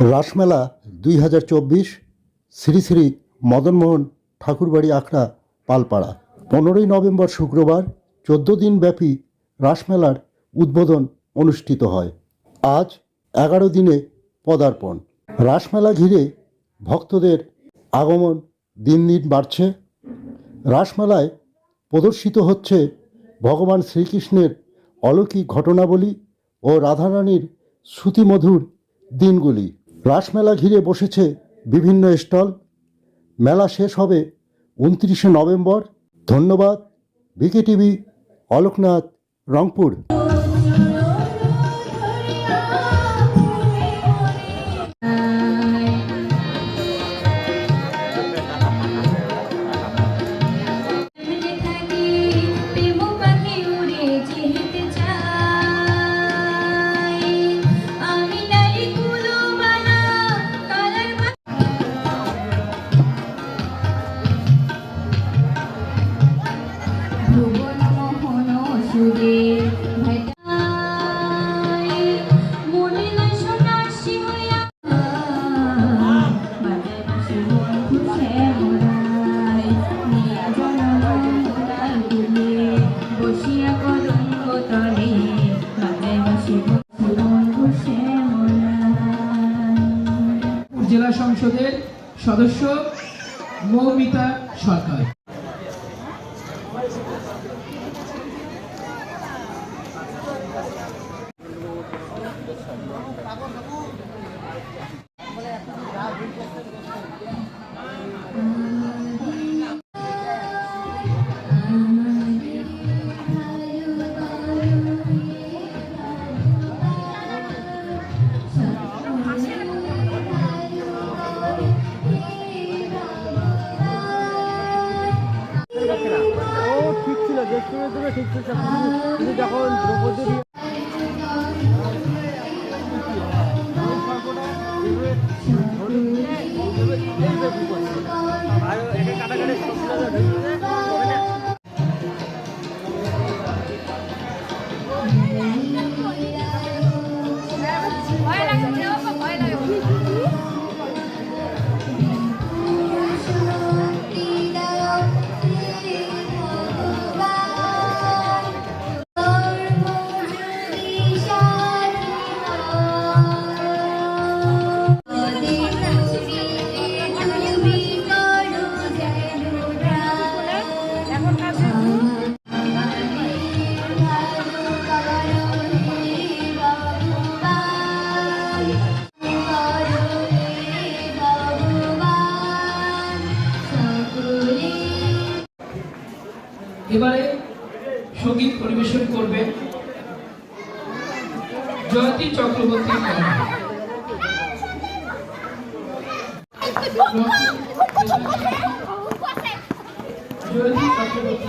রাসমেলা দুই হাজার চব্বিশ শ্রী শ্রী মদনমোহন ঠাকুরবাড়ি আখড়া পালপাড়া। পনেরোই নভেম্বর শুক্রবার চোদ্দ দিন ব্যাপী রাসমেলার উদ্বোধন অনুষ্ঠিত হয়। আজ এগারো দিনে পদার্পণ। রাসমেলা ঘিরে ভক্তদের আগমন দিন দিন বাড়ছে। রাসমেলায় প্রদর্শিত হচ্ছে ভগবান শ্রীকৃষ্ণের অলৌকিক ঘটনাবলী ও রাধারানীর শ্রুতিমধুর দিনগুলি। রাসমেলা ঘিরে বসেছে বিভিন্ন স্টল। মেলা শেষ হবে উনত্রিশে নভেম্বর। ধন্যবাদ। B K TV Alokenath, Rangpur. জেলা সংসদের সদস্য মৌমিতা সরকার। ঠিক ছিল দেখতে দেখতে ঠিক ছিল। যখন দ্রৌপদীর everyone. এবারে সংগীত পরিবেশন করবেন জয়তী চক্রবর্তী। জয়তী চক্রবর্তী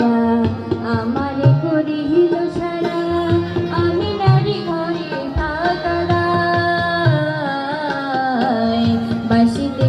Rashid